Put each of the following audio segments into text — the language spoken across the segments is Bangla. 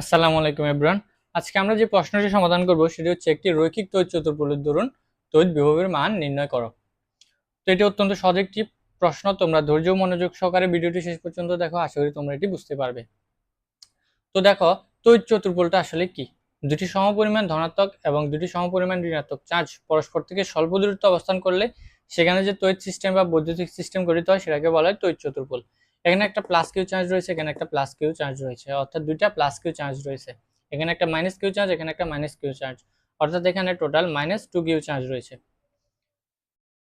আসসালামু আলাইকুম এব্রান আজকে আমরা যে প্রশ্নটি সমাধান করব, সেটি হচ্ছে একটি রৈখিক তড়িৎ চতুর্পলের দরুন তড়িৎ বিভবের মান নির্ণয় করো। তো এটি অত্যন্ত সহজ একটি প্রশ্ন, তোমরা ধৈর্য মনোযোগ সহকারে ভিডিওটি শেষ পর্যন্ত দেখো, আশা করি তোমরা এটি বুঝতে পারবে। তো দেখো, তড়িৎ চতুর্পলটা আসলে কি? দুটি সমপরিমাণ ধনাত্মক এবং দুটি সমপরিমাণ ঋণাত্মক চার্জ পরস্পর থেকে স্বল্প দূরত্ব অবস্থান করলে, সেখানে যে তড়িৎ সিস্টেম বা বৈদ্যুতিক সিস্টেম গঠিত হয়, সেটাকে বলা হয় তড়িৎ চতুর্পল। এখানে একটা প্লাস কিউ চার্জ রয়েছে, এখানে একটা প্লাস কিউ চার্জ রয়েছে। অর্থাৎ দুইটা প্লাস কিউ চার্জ রয়েছে। এখানে একটা মাইনাস কিউ চার্জ এখানে একটা মাইনাস কিউ চার্জ অর্থাৎ এখানে total minus two Q charge রয়েছে।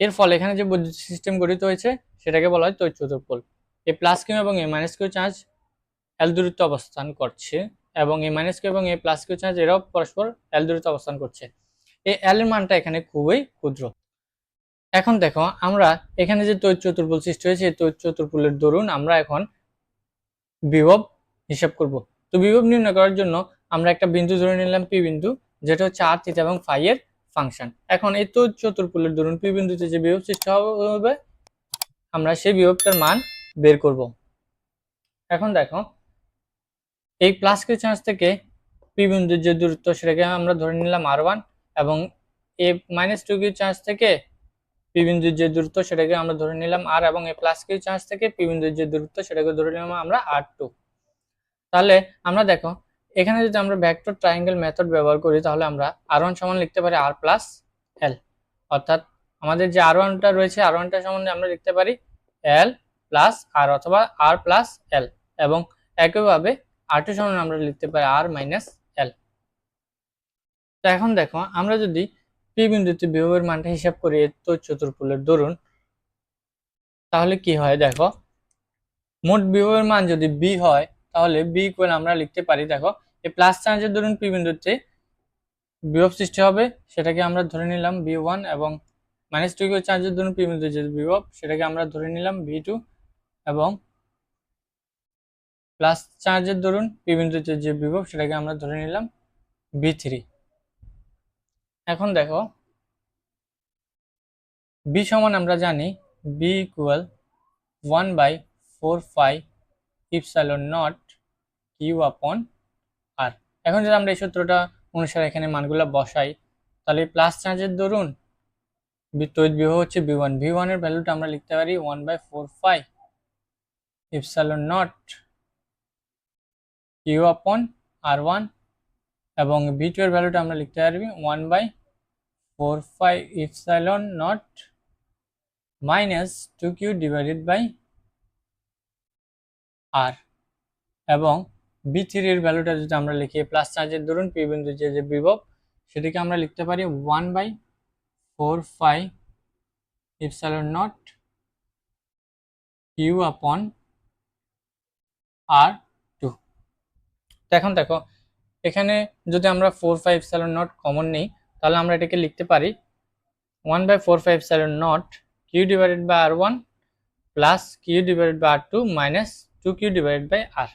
এর ফলে এখানে যে বৈদ্যুতিক সিস্টেম গঠিত হয়েছে, সেটাকে বলা হয় তৈরি চতুর্পল এই প্লাস কিউ এবং এই মাইনাস কিউ চার্জ এল দূরত্ব অবস্থান করছে এবং এই মাইনাস কিউ এবং এই প্লাস কিউ চার্জ এরাও পরস্পর এল দূরত্ব অবস্থান করছে। এই এল এর মানটা এখানে খুবই ক্ষুদ্র। এখন দেখো, আমরা এখানে যে তৈরি চতুর্পুল সৃষ্টি হয়েছে তৈরি চতুর্পুলের দরুন আমরা এখন বিভব হিসাব করব। তো বিভব নির্ণয় করার জন্য আমরা একটা বিন্দু ধরে নিলাম পি বিন্দু, যেটা হচ্ছে আর থিটা এবং ফাই এর ফাংশন এখন এই তৈরি চতুর্পুলের দরুন পি বিন্দুতে যে বিভব সৃষ্টি হবে আমরা সেই বিভবটার মান বের করব। এখন দেখো, এই প্লাস কিউ চার্জ থেকে পি বিন্দুর যে দূরত্ব, সেটাকে আমরা ধরে নিলাম আর ওয়ান এবং এ মাইনাস টু কিউ চার্জ থেকে পি বিন্দুর যে দূরত্ব সেটাকে আমরা ধরে নিলাম আর এবং এই প্লাস কিউ চার্জ থেকে পি বিন্দুর যে দূরত্ব সেটাকে ধরে নিলাম আমরা আর টু তাহলে আমরা দেখো, এখানে যদি আমরা ভেক্টর ট্রায়াঙ্গেল মেথড ব্যবহার করি, তাহলে আমরা আর ওয়ান সমান লিখতে পারি আর প্লাস এল অর্থাৎ আমাদের যে আর ওয়ানটা রয়েছে আর ওয়ানটা সম্বন্ধে আমরা লিখতে পারি এল প্লাস আর অথবা আর প্লাস এল এবং একইভাবে আর টু সমান আমরা লিখতে পারি আর মাইনাস এল তো এখন দেখো, আমরা যদি পি বিন্দুতে বিভবের মানটা হিসাব করি তো চতুর্পুলের দরুন তাহলে কি হয় দেখো? মোট বিভবের মান যদি বি হয়, তাহলে বি ইকুয়াল আমরা লিখতে পারি, দেখো, এই প্লাস চার্জের দরুন পি বিন্দুতে বিভব সৃষ্টি হবে, সেটাকে আমরা ধরে নিলাম বি ওয়ান এবং মাইনাস টু ইকুয়াল চার্জের দরুন পি বিন্দুতে যে বিভব, সেটাকে আমরা ধরে নিলাম ভি টু এবং প্লাস চার্জের দরুন পি যে বিভব, সেটাকে আমরা ধরে নিলাম বি থ্রি এখন দেখো। বি সমান আমরা জানি V equal one by four pi epsilon naught q upon r এখন যদি আমরা এই সূত্রটা অনুসারে এখানে মানগুলো বসাই, তাহলে প্লাস চার্জের দরুন তৈরি বিভব হচ্ছে বি ওয়ান ভি ওয়ানের ভ্যালুটা আমরা লিখতে পারি one by four pi epsilon naught q upon r one এবং ভি টু এর ভ্যালুটা আমরা লিখতে পারবি one by four pi epsilon naught minus two q divided by r এবং বি থ্রির ভ্যালুটা যদি আমরা লিখি প্লাস চার্জের ধরুন পি বিন্দু যে যে বিভব, সেটিকে আমরা লিখতে পারি one by four pi epsilon naught q upon r two এখন দেখো, এখানে যদি আমরা four pi epsilon naught common নেই তাহলে আমরা এটাকে লিখতে পারি one by four pi epsilon naught q divided by r one plus q divided by r two minus two q divided by r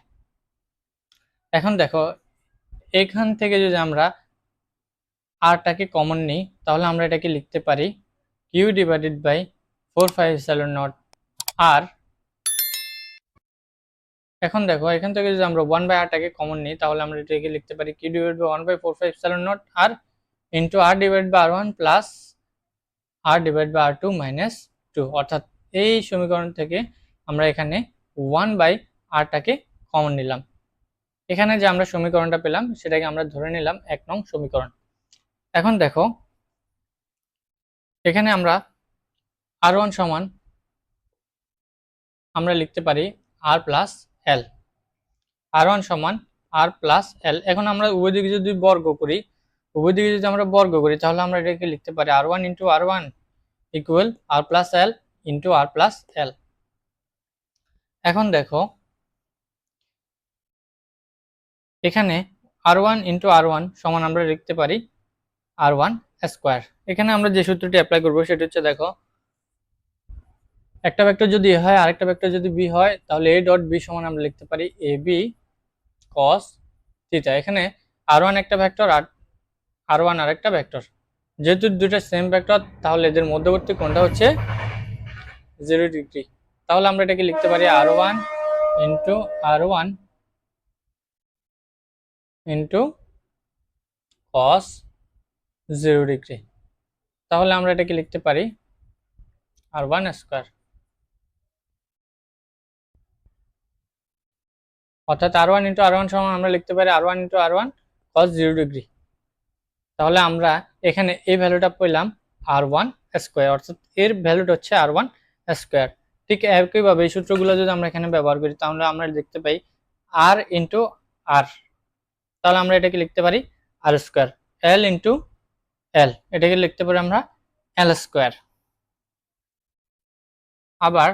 এখন দেখো, এখান থেকে যদি আমরা আরটাকে কমন নিই, তাহলে আমরা এটাকে লিখতে পারি q divided by four pi epsilon naught r এখন দেখো, এখান থেকে যদি আমরা ওয়ান বাই আরটাকে কমন নিই, তাহলে আমরা এটাকে লিখতে পারি q divide by one by four pi seven naught r into r divide by r one plus r divide by r two minus two অর্থাৎ এই সমীকরণ থেকে আমরা এখানে ওয়ান বাই আরটাকে কমন নিলাম। এখানে যে আমরা সমীকরণটা পেলাম, সেটাকে আমরা ধরে নিলাম এক নং সমীকরণ। এখন দেখো, এখানে আমরা আর ওয়ান সমান আমরা লিখতে পারি আর প্লাস এল আর ওয়ান সমান আর প্লাস এল এখন আমরা উভয় দিকে যদি বর্গ করি উভয় দিকে যদি আমরা বর্গ করি, তাহলে আমরা এটাকে লিখতে পারি r one into r one equal r plus l into r plus l এখন দেখো, এখানে r one into r one সমান আমরা লিখতে পারি আর ওয়ান স্কোয়ার এখানে আমরা যে সূত্রটি অ্যাপ্লাই করব, সেটা হচ্ছে দেখো, একটা ভেক্টর যদি এ হয়, আরেকটা ভেক্টর যদি বি হয়, তাহলে এ ডট বি সমান আমরা লিখতে পারি এ বি কস থিটা এখানে আর ওয়ান একটা ভেক্টর আর আর ওয়ান আর একটা ভেক্টর যেহেতু দুটা সেম ভেক্টর তাহলে এদের মধ্যবর্তী কোনটা হচ্ছে জিরো ডিগ্রি তাহলে আমরা এটাকে লিখতে পারি r one into r one into cos zero degree তাহলে আমরা এটাকে লিখতে পারি আর ওয়ান স্কোয়ার অর্থাৎ r one into r one সমান আমরা লিখতে পারি r one into r one cos zero degree তাহলে আমরা এখানে এই ভ্যালুটা পেলাম আর ওয়ান স্কোয়ার অর্থাৎ এর ভ্যালুটা হচ্ছে আর ওয়ান স্কোয়ার ঠিক একইভাবে এই সূত্রগুলো যদি আমরা এখানে ব্যবহার করি, তাহলে আমরা দেখতে পাই আর ইন্টু আর তাহলে আমরা এটাকে লিখতে পারি আর স্কোয়ার এল ইন্টু এল এটাকে লিখতে পারি আমরা এল স্কোয়ার আবার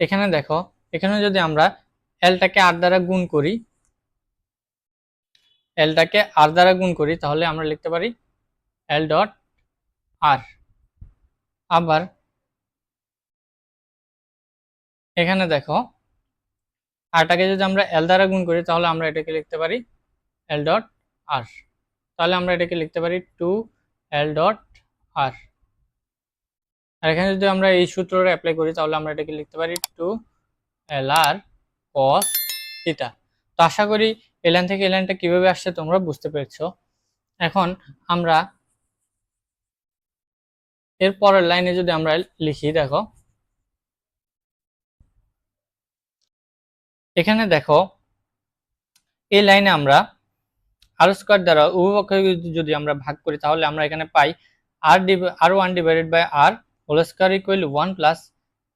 এখানে দেখো, এখানে যদি আমরা এলটাকে আর দ্বারা গুণ করি এলটাকে আর দ্বারা গুণ করি, তাহলে আমরা লিখতে পারি এল ডট আর আবার এখানে দেখো আরটাকে যদি আমরা এল দ্বারা গুণ করি, তাহলে আমরা এটাকে লিখতে পারি এল ডট আর তাহলে আমরা এটাকে লিখতে পারি টু এল ডট আর আর এখানে যদি আমরা এই সূত্রটা অ্যাপ্লাই করি, তাহলে আমরা এটাকে লিখতে পারি টু এল আর কস থিটা তো আশা করি এলাইন থেকে এলাইনটা কীভাবে আসছে তোমরা বুঝতে পেরেছ। এখন আমরা এর পরের লাইনে যদি আমরা লিখি, দেখো। এখানে দেখো, এই লাইনে আমরা আর স্কোয়ার দ্বারা উভয়পক্ষে যদি আমরা ভাগ করি, তাহলে আমরা এখানে পাই r d r one divided by r whole square equal one plus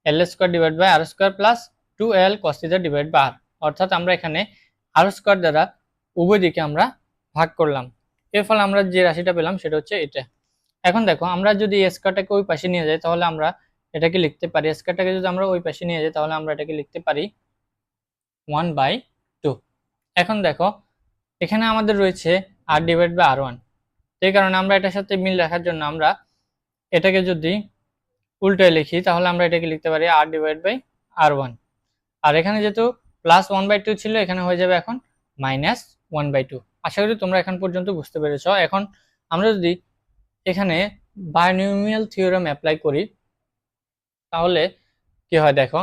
l square divide by r square plus two l cos theta divide by r অর্থাৎ আমরা এখানে আর স্কোয়ার দ্বারা উভয় দিকে আমরা ভাগ করলাম। এর ফলে আমরা যে রাশিটা পেলাম সেটা হচ্ছে এটা। এখন দেখো, আমরা যদি স্কোয়ারটাকে ওই পাশে নিয়ে যাই, তাহলে আমরা এটাকে লিখতে পারি। স্কোয়ারটাকে যদি আমরা ওই পাশে নিয়ে যাই, তাহলে আমরা এটাকে লিখতে পারি ওয়ান বাই টু এখন দেখো, এখানে আমাদের রয়েছে r divide by r one এই কারণে আমরা এটার সাথে মিল রাখার জন্য আমরা এটাকে যদি উল্টে লিখি, তাহলে আমরা এটাকে লিখতে পারি r divide by r one আর এখানে যেহেতু প্লাস ওয়ান বাই টু ছিল, এখানে হয়ে যাবে এখন মাইনাস ওয়ান বাই টু। আশা করি তোমরা এখন পর্যন্ত বুঝতে পেরেছ। এখন আমরা যদি এখানে বায়োনিউমিয়াল থিওরাম অ্যাপ্লাই করি, তাহলে কি হয় দেখো?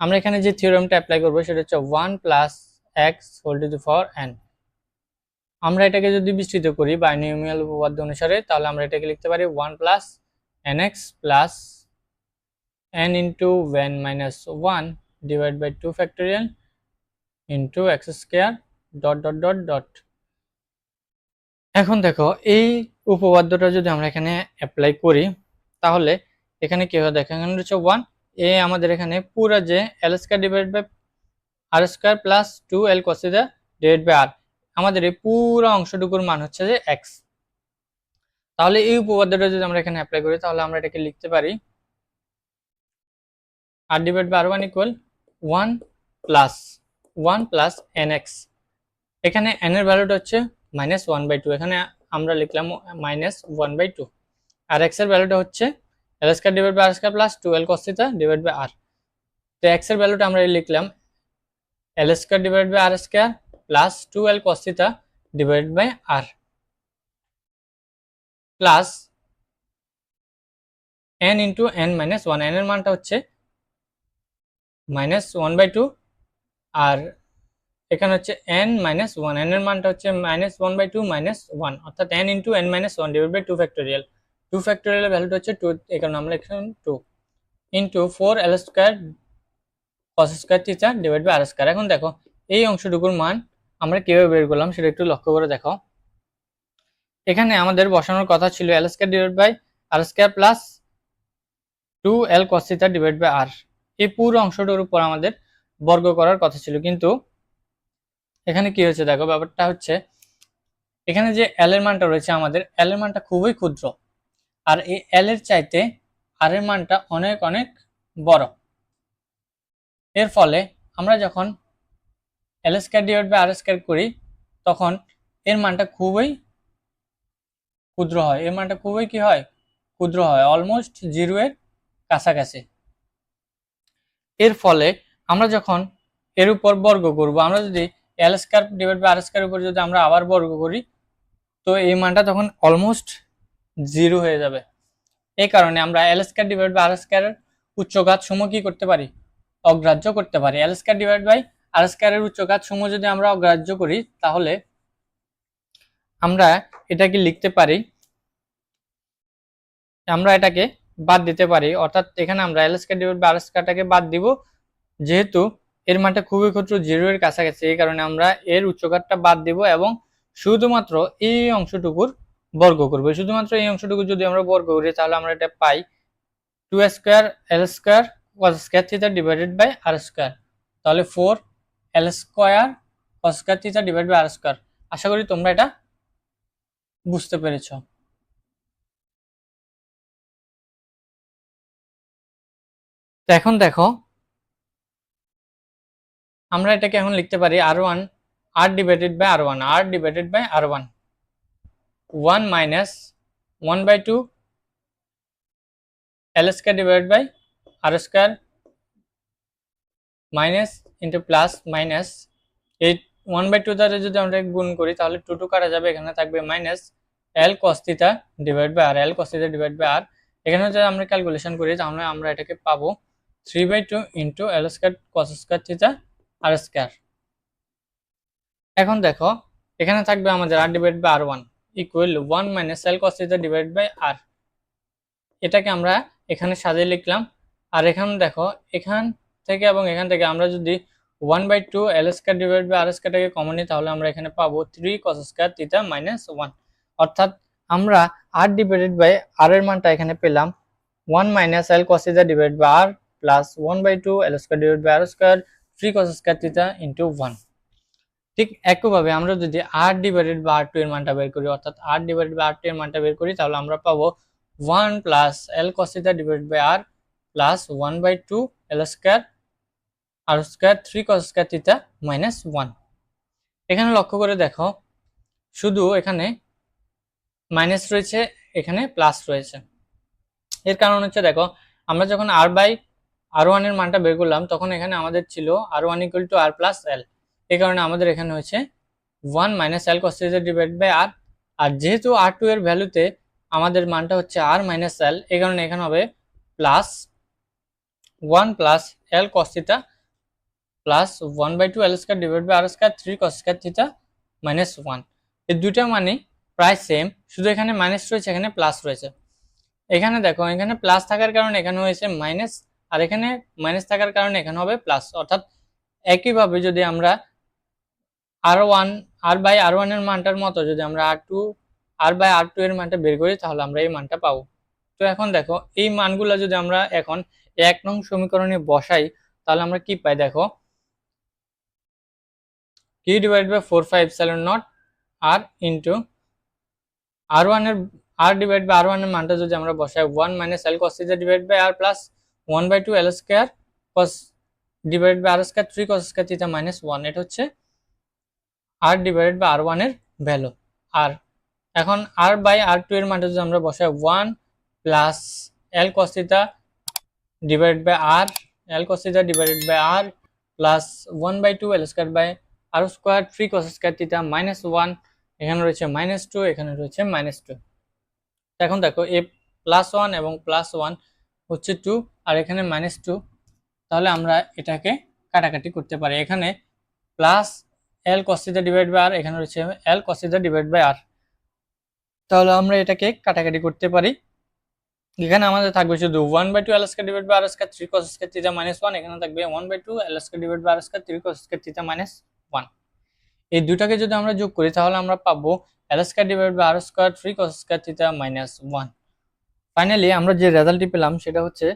আমরা এখানে যে থিওরামটা অ্যাপ্লাই করব, সেটা হচ্ছে one plus x whole to for n. আমরা এটাকে যদি বিস্তৃত করি বায়োনিউমিয়াল উপপাদ্য অনুসারে, তাহলে আমরা এটাকে লিখতে পারি one plus n x plus n into one minus one divide by two factorial into x square dot dot dot dot এখন দেখো, এই উপপাদ্যটা যদি আমরা এখানে অ্যাপ্লাই করি, তাহলে এখানে কি হয় দেখো, এখানে হচ্ছে ওয়ান এ আমাদের এখানে পুরো যে l square divide by r square plus two l cos theta divide by r আমাদের এই পুরো অংশটুকুর মান হচ্ছে যে এক্স তাহলে এই উপপাদ্যটা যদি আমরা এখানে অ্যাপ্লাই করি, তাহলে আমরা এটাকে লিখতে পারি r divide by r one one plus one plus n x. এখানে এন এর ভ্যালুটা হচ্ছে মাইনাস ওয়ান বাই টু এখানে আমরা লিখলাম মাইনাস ওয়ান বাই টু আর এক্সের ভ্যালুটা হচ্ছে l square divide by r square plus two l cos theta divide by r তো এক্সের ভ্যালুটা আমরা লিখলাম l square divide by r square plus two l cos theta divide by r plus n into n minus one n এর মানটা হচ্ছে মাইনাস ওয়ান বাই টু আর এখানে হচ্ছে এন মাইনাস ওয়ান এন এর মানটা হচ্ছে minus one by two minus one অর্থাৎ n into n minus one divide by two factorial two ফ্যাক্টোরিয়ালের ভ্যালুটা হচ্ছে টু এখানে আমরা লিখলাম two into four l square cos square theta divide by r square এখন দেখো, এই অংশটুকুর মান আমরা কীভাবে বের করলাম সেটা একটু লক্ষ্য করে দেখো। এখানে আমাদের বসানোর কথা ছিল l square divide by r square plus two l cos theta divide by r এই পুরো অংশটার উপর আমাদের বর্গ করার কথা ছিল। কিন্তু এখানে কি হয়েছে দেখো, ব্যাপারটা হচ্ছে এখানে যে এল এর মানটা রয়েছে আমাদের এল এর মানটা খুবই ক্ষুদ্র। আর এই এল এর চাইতে আর এর মানটা অনেক অনেক বড়। এর ফলে আমরা যখন l square divide by r square করি, তখন এর মানটা খুবই ক্ষুদ্র হয়। এর মানটা খুবই কি হয়? ক্ষুদ্র হয় অলমোস্ট জিরো এর কাছাকাছি। এর ফলে আমরা যখন এর উপর বর্গ করব, আমরা যদি l square divide by r square উপর যদি আমরা আবার বর্গ করি, তো এই মানটা তখন অলমোস্ট জিরো হয়ে যাবে। এই কারণে আমরা l square divide by r স্কোয়ারের উচ্চঘাত সমূহ কি করতে পারি? অগ্রাহ্য করতে পারি। L square divide by r স্কোয়ারের উচ্চঘাত সমূহ যদি আমরা অগ্রাহ্য করি, তাহলে আমরা এটাকে লিখতে পারি, আমরা এটাকে বাদ দিতে পারি। অর্থাৎ এখানে আমরা l square divide by r স্কোয়ারটাকে বাদ দিব। যেহেতু এর মানটা খুবই ক্ষুদ্র জিরো এর কাছাকাছি, এই কারণে আমরা এর উচ্চঘাতটা বাদ দিব এবং শুধুমাত্র এই অংশটুকুর বর্গ করব। শুধুমাত্র এই অংশটুকু যদি আমরা বর্গ করি, তাহলে আমরা এটা পাই two square l square cos square theta divided by r square তাহলে four l square cos square theta divide by r square আশা করি তোমরা এটা বুঝতে পেরেছ। তো এখন দেখো, আমরা এটাকে এখন লিখতে পারি r one r divided by r one r divided by r one one minus one by two l square divide by r square minus into plus minus এই ওয়ান বাই টু দ্বারা যদি আমরা গুণ করি, তাহলে টু টু কাটা যাবে, এখানে থাকবে minus l cos theta divide by r l cos theta divide by r এখানে যদি আমরা ক্যালকুলেশন করি, তাহলে আমরা এটাকে পাবো three by two into l square cos square theta r square এখন দেখো, এখানে থাকবে আমাদের r divide by r one equal one minus l cos theta divide by r এটাকে আমরা এখানে সাজিয়ে লিখলাম। আর এখানে দেখো, এখান থেকে এবং এখান থেকে আমরা যদি one by two l square divide by r স্কোয়ারটাকে common নিই, তাহলে আমরা এখানে পাবো three cos square theta minus one অর্থাৎ আমরা আর ডিভাইডেড বাই আর এর মানটা এখানে পেলাম। One minus l cos theta divide by r plus one by two l square divide by r square three cos square theta into one ঠিক একইভাবে আমরা যদি r divided by r two এর মানটা বের করি, অর্থাৎ r divided by r two এর মানটা বের করি, তাহলে আমরা পাবো one plus l cos theta divide by r plus one by two l square r square three cos square theta minus one এখানে লক্ষ্য করে দেখো, শুধু এখানে মাইনাস রয়েছে, এখানে প্লাস রয়েছে। এর কারণ হচ্ছে দেখো, আমরা যখন আর বাই আর ওয়ানের মানটা বের করলাম, তখন এখানে আমাদের ছিল r one equal to r plus l এই কারণে আমাদের এখানে হয়েছে one minus l cos theta divide by r আর যেহেতু আর টু এর ভ্যালুতে আমাদের মানটা হচ্ছে আর মাইনাস এল এই কারণে এখানে হবে plus one plus l cos theta plus one by two l square divide by r square three cos square theta minus one এই দুইটা মানে প্রায় সেম শুধু এখানে মাইনাস রয়েছে, এখানে প্লাস রয়েছে। এখানে দেখো, এখানে প্লাস থাকার কারণে এখানে হয়েছে মাইনাস আর এখানে মাইনাস থাকার কারণে এখানে হবে প্লাস অর্থাৎ একইভাবে যদি আমরা আর ওয়ান আর বাই আর ওয়ানের মানটার মতো যদি আমরা r two r by r two এর মানটা বের করি, তাহলে আমরা এই মানটা পাবো। তো এখন দেখো, এই মানগুলো যদি আমরা এখন এক নং সমীকরণে বসাই, তাহলে আমরা কি পাই? দেখো q divide by four pi seven naught r into r ওয়ানের আর ডিভাইড বাই আর ওয়ানের মানটা যদি আমরা বসাই one minus l cos theta divide by r plus one by two l square cos divide by r square three cos square theta minus one এটা হচ্ছে আর ডিভাইডেড বাই আর ওয়ানের ভ্যালু আর এখন আর বাই আর টু এর মানটা যদি আমরা বসাই one plus l cos theta divide by r l cos theta divided by r plus one by two l square by r square three cos square theta minus one এখানে রয়েছে মাইনাস টু এখানে রয়েছে মাইনাস টু এখন দেখো এ প্লাস ওয়ান এবং প্লাস ওয়ান হচ্ছে টু আর এখানে মাইনাস টু তাহলে আমরা এটাকে কাটাকাটি করতে পারি। এখানে plus l cos theta divide by r এখানে রয়েছে এল কস্তিটা ডিভাইড বাই আর তাহলে আমরা এটাকে কাটাকাটি করতে পারি। এখানে আমাদের থাকবে শুধু one by two l square divide by r square three cos square theta minus one এখানে থাকবে one by two l square divide by r square three cos square theta minus one এই দুটাকে যদি আমরা যোগ করি, তাহলে আমরা পাবো l square divide by r square three cos square theta minus one finally আমরা যে রেজাল্টটি পেলাম, সেটা হচ্ছে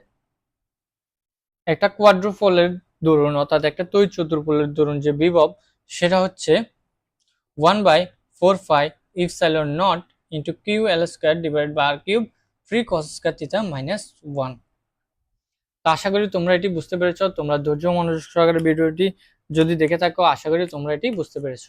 একটা কোয়াড্রোফোলের দরুন, অর্থাৎ একটা তৈ চতুর্ফলের দরুন যে বিভব, সেটা হচ্ছে one by four pi epsilon naught into q l square divide by r cube three cos square theta minus one তো আশা করি তোমরা এটি বুঝতে পেরেছ। তোমরা ধৈর্য মনোযোগ সহকারে ভিডিওটি যদি দেখে থাকো, আশা করি তোমরা এটি বুঝতে পেরেছ।